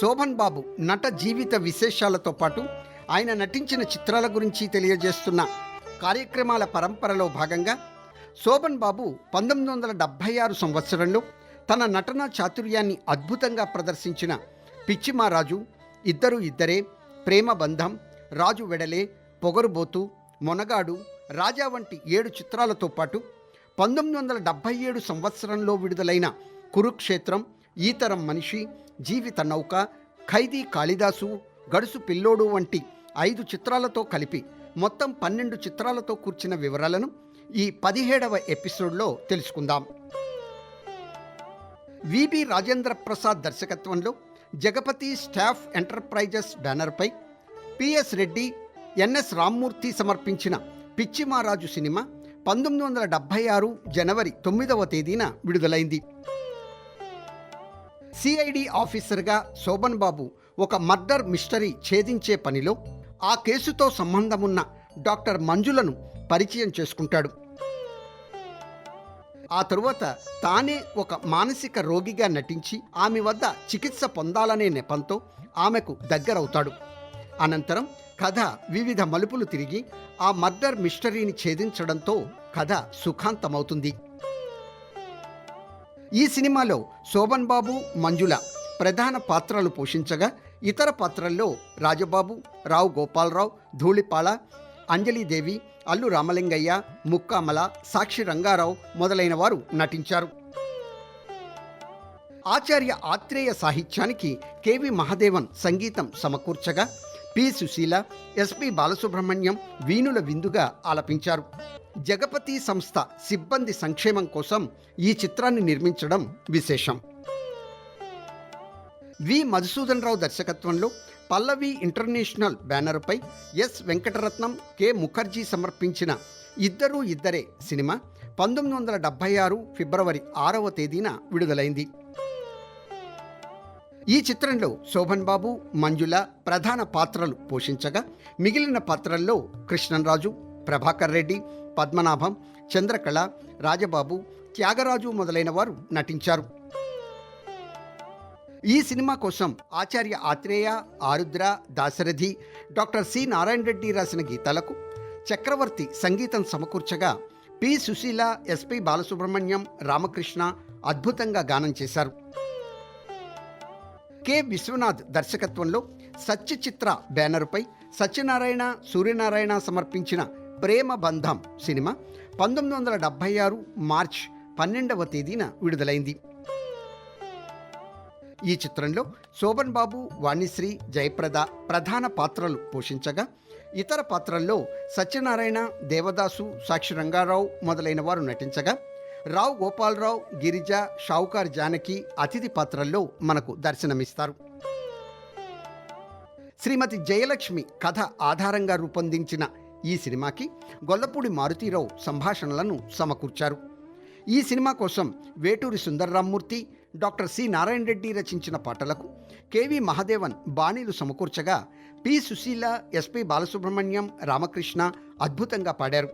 శోభన్ బాబు నట జీవిత విశేషాలతో పాటు ఆయన నటించిన చిత్రాల గురించి తెలియజేస్తున్న కార్యక్రమాల పరంపరలో భాగంగా శోభన్ బాబు పంతొమ్మిది వందల డెబ్భై ఆరు సంవత్సరంలో తన నటనా చాతుర్యాన్ని అద్భుతంగా ప్రదర్శించిన పిచ్చిమారాజు ఇద్దరు ఇద్దరే ప్రేమ బంధం రాజు వెడలే పొగరుబోతు మొనగాడు రాజా వంటి ఏడు చిత్రాలతో పాటు పంతొమ్మిది వందల డెబ్భై ఏడు సంవత్సరంలో విడుదలైన కురుక్షేత్రం ఈతరం మనిషి జీవిత నౌక ఖైదీ కాళిదాసు గడుసు పిల్లోడు వంటి ఐదు చిత్రాలతో కలిపి మొత్తం పన్నెండు చిత్రాలతో కూర్చిన వివరాలను ఈ పదిహేడవ ఎపిసోడ్లో తెలుసుకుందాం. విబి రాజేంద్ర ప్రసాద్ దర్శకత్వంలో జగపతి స్టాఫ్ ఎంటర్ప్రైజెస్ బ్యానర్పై P S Reddy N S Rammurthy సమర్పించిన పిచ్చిమారాజు సినిమా పంతొమ్మిది వందల డెబ్భై ఆరు జనవరి తొమ్మిదవ తేదీన విడుదలైంది. సిఐడి ఆఫీసర్గా శోభన్ బాబు ఒక మర్డర్ మిస్టరీ ఛేదించే పనిలో ఆ కేసుతో సంబంధమున్న డాక్టర్ మంజులను పరిచయం చేసుకుంటాడు. ఆ తరువాత తానే ఒక మానసిక రోగిగా నటించి ఆమె వద్ద చికిత్స పొందాలనే నెపంతో ఆమెకు దగ్గరవుతాడు. అనంతరం కథ వివిధ మలుపులు తిరిగి ఆ మర్డర్ మిస్టరీని ఛేదించడంతో కథ సుఖాంతమవుతుంది. ఈ సినిమాలో శోభన్ బాబు మంజుల ప్రధాన పాత్రలు పోషించగా ఇతర పాత్రల్లో రాజబాబు రావు గోపాలరావు ధూళిపాల అంజలీదేవి అల్లు రామలింగయ్య ముక్కామల సాక్షి రంగారావు మొదలైన వారు నటించారు. ఆచార్య ఆత్రేయ సాహిత్యానికి కెవి మహాదేవన్ సంగీతం సమకూర్చగా P Susheela S P Balasubrahmanyam వీణుల విందుగా ఆలపించారు. జగపతి సంస్థ సిబ్బంది సంక్షేమం కోసం ఈ చిత్రాన్ని నిర్మించడం విశేషం. వి మధుసూదన్ రావు దర్శకత్వంలో పల్లవి ఇంటర్నేషనల్ బ్యానర్పై ఎస్ వెంకటరత్నం కె ముఖర్జీ సమర్పించిన ఇద్దరూ ఇద్దరే సినిమా పంతొమ్మిది వందల డెబ్భై ఆరు ఫిబ్రవరి ఆరవ తేదీన విడుదలైంది. ఈ చిత్రంలో శోభన్ బాబు మంజుల ప్రధాన పాత్రలు పోషించగా మిగిలిన పాత్రల్లో కృష్ణరాజు ప్రభాకర్ రెడ్డి పద్మనాభం చంద్రకళ రాజబాబు త్యాగరాజు మొదలైన వారు నటించారు. ఈ సినిమా కోసం ఆచార్య ఆత్రేయ ఆరుద్ర దాశరథి డాక్టర్ సి నారాయణ రెడ్డి రాసిన గీతాలకు చక్రవర్తి సంగీతం సమకూర్చగా P Susheela S P Balasubrahmanyam Ramakrishna అద్భుతంగా గానం చేశారు. కె. విశ్వనాథ్ దర్శకత్వంలో సత్యచిత్ర బ్యానర్పై సత్యనారాయణ సూర్యనారాయణ సమర్పించిన ప్రేమ బంధం సినిమా పంతొమ్మిది వందల డెబ్భై ఆరు మార్చ్ పన్నెండవ తేదీన విడుదలైంది. ఈ చిత్రంలో శోభన్ బాబు వాణిశ్రీ జయప్రద ప్రధాన పాత్రలు పోషించగా ఇతర పాత్రల్లో సత్యనారాయణ దేవదాసు సాక్షి రంగారావు మొదలైన వారు నటించగా రావు గోపాలరావు గిరిజ షావుకార్ జానకి అతిథి పాత్రల్లో మనకు దర్శనమిస్తారు. శ్రీమతి జయలక్ష్మి కథ ఆధారంగా రూపొందించిన ఈ సినిమాకి గొల్లపూడి మారుతీరావు సంభాషణలను సమకూర్చారు. ఈ సినిమా కోసం వేటూరి సుందర్రామ్మూర్తి డాక్టర్ సి నారాయణ రెడ్డి రచించిన పాటలకు కెవి మహాదేవన్ బాణీలు సమకూర్చగా P Susheela S P Balasubrahmanyam Ramakrishna అద్భుతంగా పాడారు.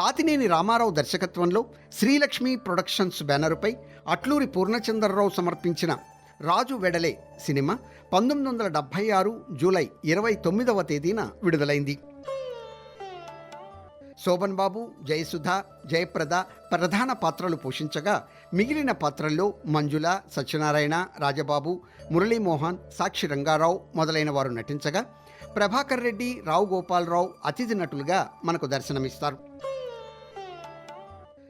తాతినేని రామారావు దర్శకత్వంలో శ్రీలక్ష్మి ప్రొడక్షన్స్ బ్యానరుపై అట్లూరి పూర్ణచంద్రరావు సమర్పించిన రాజు వెడలే సినిమా పంతొమ్మిది వందల డెబ్భై ఆరు జూలై ఇరవై తొమ్మిదవ తేదీన విడుదలైంది. శోభన్ బాబు జయసుధ జయప్రద ప్రధాన పాత్రలు పోషించగా మిగిలిన పాత్రల్లో మంజుల సత్యనారాయణ రాజబాబు మురళీమోహన్ సాక్షి రంగారావు మొదలైన వారు నటించగా ప్రభాకర్ రెడ్డి రావు గోపాలరావు అతిథి నటులుగా మనకు దర్శనమిస్తారు.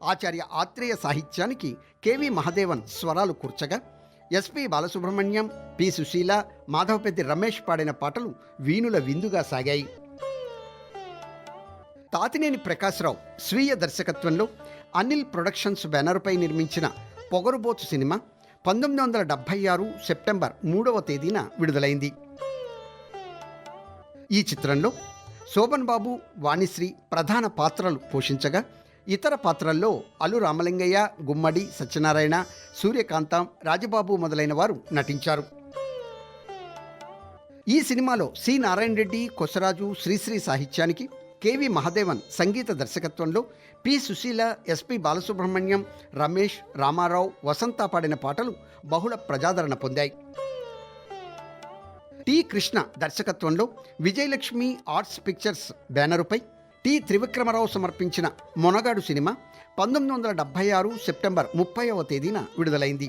ఆచార్య ఆత్రేయ సాహిత్యానికి కెవి మహదేవన్ స్వరాలు కూర్చగా S P Balasubrahmanyam P Susheela Madhavapeddi Ramesh పాడిన పాటలు వీణుల విందుగా సాగాయి. తాతినేని ప్రకాశ్రావు స్వీయ దర్శకత్వంలో అనిల్ ప్రొడక్షన్స్ బ్యానర్పై నిర్మించిన పొగరుబోతు సినిమా పంతొమ్మిది వందల డెబ్భై ఆరు సెప్టెంబర్ మూడవ తేదీన విడుదలైంది. ఈ చిత్రంలో శోభన్ బాబు వాణిశ్రీ ప్రధాన పాత్రలు పోషించగా ఇతర పాత్రల్లో అల్లు రామలింగయ్య గుమ్మడి సత్యనారాయణ సూర్యకాంతం రాజబాబు మొదలైన వారు నటించారు. ఈ సినిమాలో సి నారాయణ రెడ్డి కొసరాజు శ్రీశ్రీ సాహిత్యానికి కెవి మహదేవన్ సంగీత దర్శకత్వంలో P Susheela S P Balasubrahmanyam Ramesh Ramarao Vasantha పాడిన పాటలు బహుళ ప్రజాదరణ పొందాయి. టి కృష్ణ దర్శకత్వంలో విజయలక్ష్మి ఆర్ట్స్ పిక్చర్స్ బ్యానరుపై టి. త్రివిక్రమరావు సమర్పించిన మొనగాడు సినిమా పంతొమ్మిది వందల డెబ్భై ఆరు సెప్టెంబర్ ముప్పైవ తేదీన విడుదలైంది.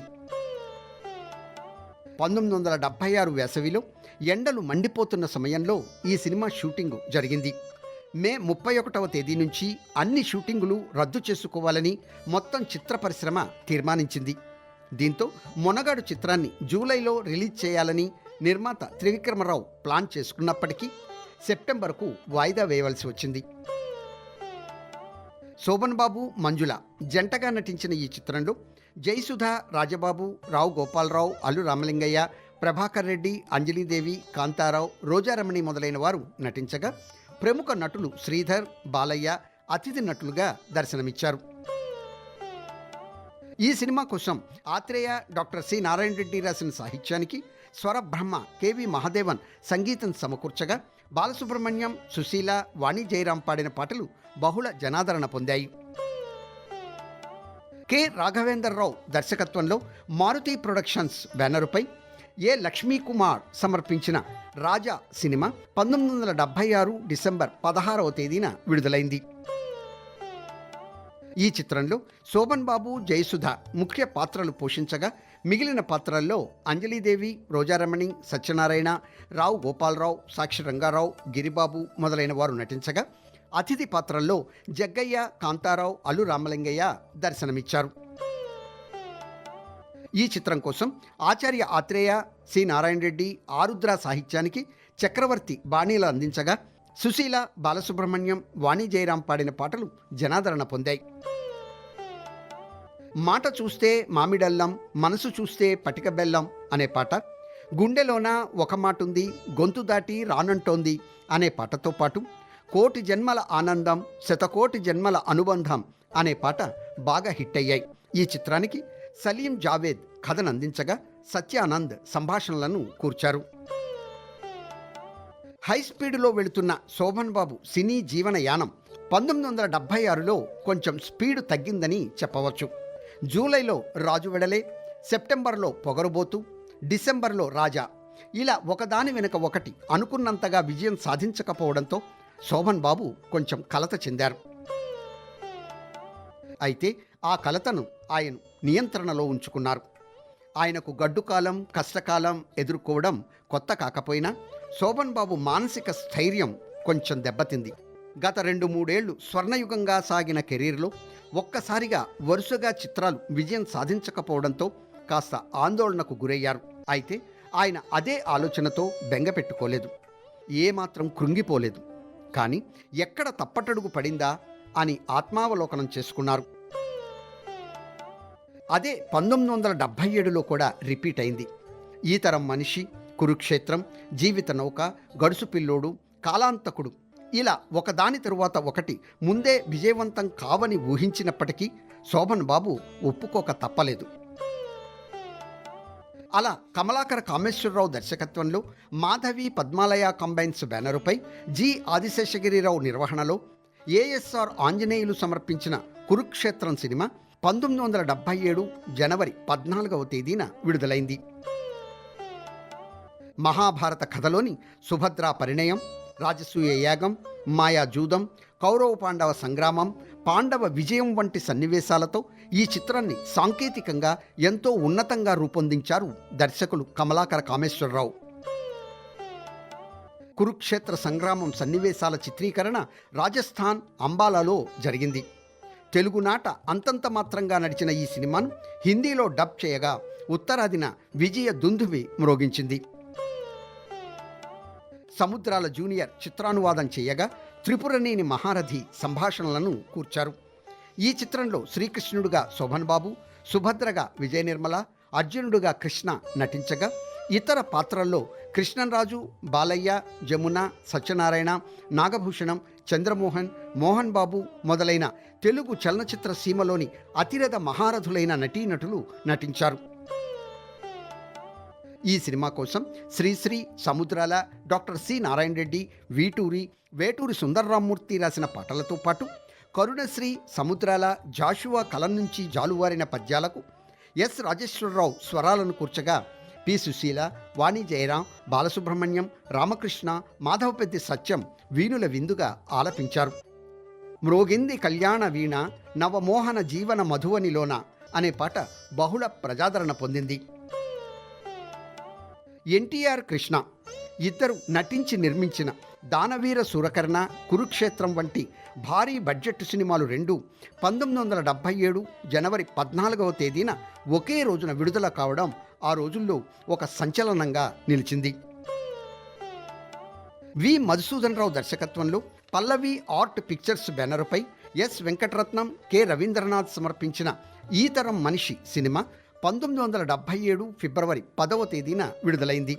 పంతొమ్మిది వందల డెబ్భై ఆరు వేసవిలో ఎండలు మండిపోతున్న సమయంలో ఈ సినిమా షూటింగ్ జరిగింది. మే ముప్పై ఒకటవ తేదీ నుంచి అన్ని షూటింగులు రద్దు చేసుకోవాలని మొత్తం చిత్ర పరిశ్రమ తీర్మానించింది. దీంతో మొనగాడు చిత్రాన్ని జూలైలో రిలీజ్ చేయాలని నిర్మాత త్రివిక్రమరావు ప్లాన్ చేసుకున్నప్పటికీ సెప్టెంబర్కు వాయిదా వేయవలసి వచ్చింది. శోభన్ బాబు మంజుల జంటగా నటించిన ఈ చిత్రంలో జయసుధ రాజబాబు రావు గోపాలరావు అల్లు రామలింగయ్య ప్రభాకర్ రెడ్డి అంజలీదేవి కాంతారావు రోజారమణి మొదలైన వారు నటించగా ప్రముఖ నటులు శ్రీధర్ బాలయ్య అతిథి నటులుగా దర్శనమిచ్చారు. ఈ సినిమా కోసం ఆత్రేయ డాక్టర్ సి. నారాయణ రెడ్డి రాసిన సాహిత్యానికి స్వర బ్రహ్మ కెవి మహాదేవన్ సంగీతం సమకూర్చగా బాలసుబ్రహ్మణ్యం సుశీల వాణి జయరాం పాడిన పాటలు బహుళ జనాదరణ పొందాయి. కె రాఘవేంద్రరావు దర్శకత్వంలో మారుతి ప్రొడక్షన్స్ బ్యానరుపై ఏ లక్ష్మీకుమార్ సమర్పించిన రాజా సినిమా పంతొమ్మిది వందల డెబ్భై ఆరు డిసెంబర్ పదహారవ తేదీన విడుదలైంది. ఈ చిత్రంలో శోభన్ బాబు జయసుధ ముఖ్య పాత్రలు పోషించగా మిగిలిన పాత్రల్లో అంజలీదేవి రోజారమణి సత్యనారాయణ రావు గోపాలరావు సాక్షి రంగారావు గిరిబాబు మొదలైన వారు నటించగా అతిథి పాత్రల్లో జగ్గయ్య కాంతారావు అల్లు రామలింగయ్య దర్శనమిచ్చారు. ఈ చిత్రం కోసం ఆచార్య ఆత్రేయ సి నారాయణ రెడ్డి ఆరుద్ర సాహిత్యానికి చక్రవర్తి బాణీలు అందించగా సుశీల బాలసుబ్రహ్మణ్యం వాణి జయరాం పాడిన పాటలు జనాదరణ పొందాయి. మాట చూస్తే మామిడల్లం మనసు చూస్తే పటిక బెల్లం అనే పాట గుండెలోన ఒక మాటుంది గొంతు దాటి రానంటోంది అనే పాటతో పాటు కోటి జన్మల ఆనందం శతకోటి జన్మల అనుబంధం అనే పాట బాగా హిట్ అయ్యాయి. ఈ చిత్రానికి సలీం జావేద్ కథనందించగా సత్యానంద్ సంభాషణలను కూర్చారు. హై స్పీడ్లో వెళుతున్న శోభన్ బాబు సినీ జీవన యానం పంతొమ్మిది వందల డెబ్భై ఆరులో కొంచెం స్పీడ్ తగ్గిందని చెప్పవచ్చు. జూలైలో రాజు వెడలే సెప్టెంబర్లో పొగరుబోతు డిసెంబర్లో రాజా. ఇలా ఒకదాని వెనుక ఒకటి అనుకున్నంతగా విజయం సాధించకపోవడంతో శోభన్ బాబు కొంచెం కలత చెందారు. అయితే ఆ కలతను ఆయన నియంత్రణలో ఉంచుకున్నారు. ఆయనకు గడ్డుకాలం కష్టకాలం ఎదుర్కోవడం కొత్త కాకపోయినా శోభన్ బాబు మానసిక స్థైర్యం కొంచెం దెబ్బతింది. గత రెండు మూడేళ్ళు స్వర్ణయుగంగా సాగిన కెరీర్లో ఒక్కసారిగా వరుసగా చిత్రాలు విజయం సాధించకపోవడంతో కాస్త ఆందోళనకు గురయ్యారు. అయితే ఆయన అదే ఆలోచనతో బెంగపెట్టుకోలేదు ఏమాత్రం కృంగిపోలేదు. కానీ ఎక్కడ తప్పటడుగు పడిందా అని ఆత్మావలోకనం చేసుకున్నారు. అదే పంతొమ్మిది వందల డెబ్భై ఏడులో కూడా రిపీట్ అయింది. ఈ తరం మనిషి కురుక్షేత్రం జీవిత నౌక గడుసు పిల్లోడు కాలాంతకుడు. ఇలా ఒకదాని తరువాత ఒకటి ముందే విజయవంతం కావని ఊహించినప్పటికీ శోభన్ బాబు ఒప్పుకోక తప్పలేదు. అలా కమలాకర కామేశ్వరరావు దర్శకత్వంలో మాధవి పద్మాలయ కంబైన్స్ బ్యానరుపై జి. ఆదిశేషగిరిరావు నిర్వహణలో ఏఎస్ఆర్ ఆంజనేయులు సమర్పించిన కురుక్షేత్రం సినిమా పంతొమ్మిది వందల డెబ్భై ఏడు జనవరి పద్నాలుగవ తేదీన విడుదలైంది. మహాభారత కథలోని సుభద్రా పరిణయం రాజసూయ యాగం మాయాజూదం కౌరవ పాండవ సంగ్రామం పాండవ విజయం వంటి సన్నివేశాలతో ఈ చిత్రాన్ని సాంకేతికంగా ఎంతో ఉన్నతంగా రూపొందించారు దర్శకులు కమలాకర కామేశ్వరరావు. కురుక్షేత్ర సంగ్రామం సన్నివేశాల చిత్రీకరణ రాజస్థాన్ అంబాలాలో జరిగింది. తెలుగునాట అంతంత మాత్రంగా నడిచిన ఈ సినిమాను హిందీలో డబ్ చేయగా ఉత్తరాదిన విజయ దుందువి మ్రోగించింది. సముద్రాల జూనియర్ చిత్రానువాదం చేయగా త్రిపురనేని మహారథి సంభాషణలను కూర్చారు. ఈ చిత్రంలో శ్రీకృష్ణుడుగా శోభన్ బాబు సుభద్రగా విజయ నిర్మల అర్జునుడుగా కృష్ణ నటించగా ఇతర పాత్రల్లో కృష్ణరాజు బాలయ్య జమున సత్యనారాయణ నాగభూషణం చంద్రమోహన్ మోహన్ బాబు మొదలైన తెలుగు చలనచిత్ర సీమలోని అతిరథ మహారథులైన నటీనటులు నటించారు. ఈ సినిమా కోసం శ్రీశ్రీ సముద్రాల డాక్టర్ సి నారాయణ రెడ్డి వీటూరి వేటూరి సుందర్రామ్మూర్తి రాసిన పాటలతో పాటు కరుణశ్రీ సముద్రాల జాషువా కలం నుంచి జాలువారిన పద్యాలకు ఎస్ రాజేశ్వరరావు స్వరాలను కూర్చగా పి. సుశీల వాణి జయరాం బాలసుబ్రహ్మణ్యం రామకృష్ణ మాధవపెద్ది సత్యం వీణుల విందుగా ఆలపించారు. మ్రోగింది కళ్యాణ వీణ నవమోహన జీవన మధువనిలోన అనే పాట బహుళ ప్రజాదరణ పొందింది. ఎన్టీఆర్ కృష్ణ ఇద్దరు నటించి నిర్మించిన దానవీర సురకర్ణ కురుక్షేత్రం వంటి భారీ బడ్జెట్ సినిమాలు రెండు పంతొమ్మిది వందల డెబ్భై ఏడు జనవరి పద్నాలుగవ తేదీన ఒకే రోజున విడుదల కావడం ఆ రోజుల్లో ఒక సంచలనంగా నిలిచింది. వి. మధుసూదన్ రావు దర్శకత్వంలో పల్లవి ఆర్ట్ పిక్చర్స్ బ్యానర్పై ఎస్. వెంకటరత్నం కె. రవీంద్రనాథ్ సమర్పించిన ఈ తరం మనిషి సినిమా పంతొమ్మిది వందల డెబ్భై ఏడు ఫిబ్రవరి పదవ తేదీన విడుదలైంది.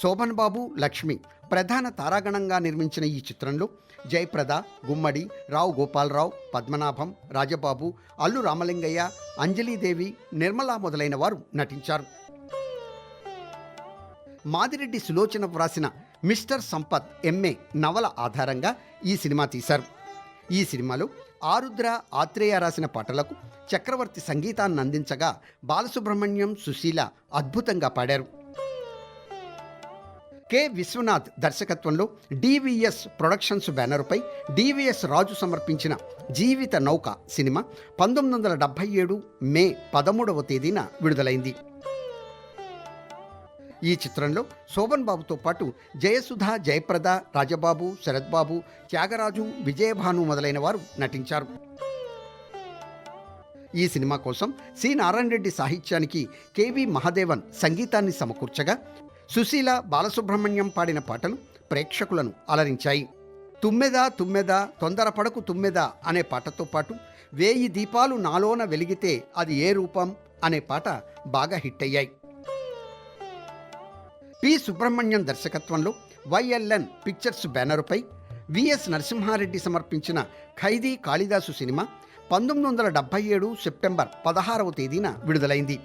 శోభన్ బాబు లక్ష్మి ప్రధాన తారాగణంగా నిర్మించిన ఈ చిత్రంలో జయప్రద గుమ్మడి రావు గోపాలరావు పద్మనాభం రాజబాబు అల్లు రామలింగయ్య అంజలీదేవి నిర్మలా మొదలైన వారు నటించారు. మాదిరెడ్డి సులోచన వ్రాసిన మిస్టర్ సంపత్ ఎంఏ నవల ఆధారంగా ఈ సినిమా తీశారు. ఈ సినిమాలో ఆరుద్ర ఆత్రేయ రాసిన పాటలకు చక్రవర్తి సంగీతాన్ని అందించగా బాలసుబ్రహ్మణ్యం సుశీల అద్భుతంగా పాడారు. కె విశ్వనాథ్ దర్శకత్వంలో డివిఎస్ ప్రొడక్షన్స్ బ్యానర్పై డివిఎస్ రాజు సమర్పించిన జీవిత నౌక సినిమా పంతొమ్మిది వందల డెబ్భై ఏడు మే పదమూడవ తేదీన విడుదలైంది. ఈ చిత్రంలో శోభన్ బాబుతో పాటు జయసుధ జయప్రద రాజబాబు శరత్ బాబు త్యాగరాజు విజయభాను మొదలైన వారు నటించారు. ఈ సినిమా కోసం సి నారాయణ రెడ్డి సాహిత్యానికి కెవి మహాదేవన్ సంగీతాన్ని సమకూర్చగా సుశీల బాలసుబ్రహ్మణ్యం పాడిన పాటలు ప్రేక్షకులను అలరించాయి. తుమ్మెద తుమ్మెద తొందరపడకు తుమ్మెద అనే పాటతో పాటు వేయి దీపాలు నాలోన వెలిగితే అది ఏ రూపం అనే పాట బాగా హిట్ అయ్యాయి. పి. సుబ్రహ్మణ్యం దర్శకత్వంలో వైఎల్ఎన్ పిక్చర్స్ బ్యానరుపై విఎస్ నరసింహారెడ్డి సమర్పించిన ఖైదీ కాళిదాసు సినిమా పంతొమ్మిది వందల డెబ్భై ఏడు సెప్టెంబర్ పదహారవ తేదీన విడుదలైంది.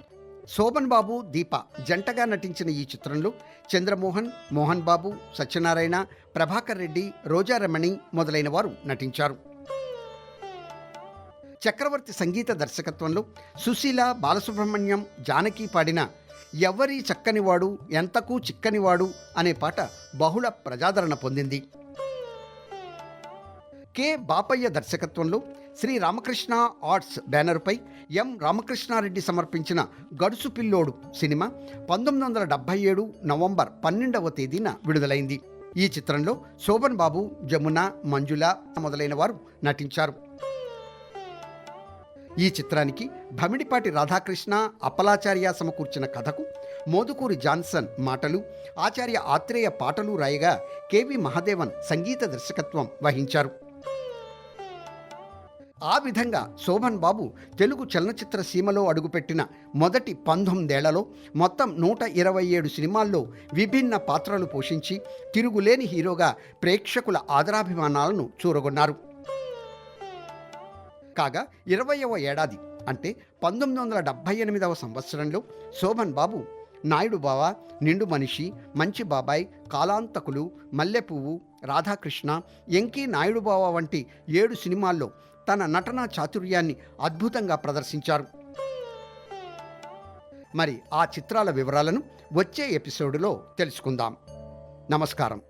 శోభన్ బాబు దీప జంటగా నటించిన ఈ చిత్రంలో చంద్రమోహన్ మోహన్ బాబు సత్యనారాయణ ప్రభాకర్ రెడ్డి రోజారమణి మొదలైన వారు నటించారు. చక్రవర్తి సంగీత దర్శకత్వంలో సుశీల బాలసుబ్రహ్మణ్యం జానకి పాడిన ఎవరి చక్కనివాడు ఎంతకు చిక్కనివాడు అనే పాట బహుళ ప్రజాదరణ పొందింది. కె బాపయ్య దర్శకత్వంలో శ్రీ రామకృష్ణ ఆర్ట్స్ బ్యానర్పై ఎం రామకృష్ణారెడ్డి సమర్పించిన గడుసు పిల్లోడు సినిమా పంతొమ్మిది వందల డెబ్బై ఏడు నవంబర్ పన్నెండవ తేదీన విడుదలైంది. ఈ చిత్రంలో శోభన్ బాబు జమున మంజుల మొదలైన వారు నటించారు. ఈ చిత్రానికి భమిడిపాటి రాధాకృష్ణ అప్పలాచార్య సమకూర్చిన కథకు మోదుకూరి జాన్సన్ మాటలు ఆచార్య ఆత్రేయ పాటలు రాయగా కెవి మహాదేవన్ సంగీత దర్శకత్వం వహించారు. ఆ విధంగా శోభన్ బాబు తెలుగు చలనచిత్ర సీమలో అడుగుపెట్టిన మొదటి పంతొమ్మిదేళ్ళలో మొత్తం నూట ఇరవై ఏడు సినిమాల్లో విభిన్న పాత్రలు పోషించి తిరుగులేని హీరోగా ప్రేక్షకుల ఆదరాభిమానాలను చూరగొన్నారు. కాగా ఇరవయవ ఏడాది అంటే పంతొమ్మిది వందల డెబ్భై ఎనిమిదవ సంవత్సరంలో శోభన్ బాబు నాయుడు బావ నిండు మనిషి మంచి బాబాయ్ కాలాంతకులు మల్లెపువ్వు రాధాకృష్ణ ఎంకి నాయుడు బావ వంటి ఏడు సినిమాల్లో తన నటనా చాతుర్యాన్ని అద్భుతంగా ప్రదర్శించారు. మరి ఆ చిత్రాల వివరాలను వచ్చే ఎపిసోడ్లో తెలుసుకుందాం. నమస్కారం.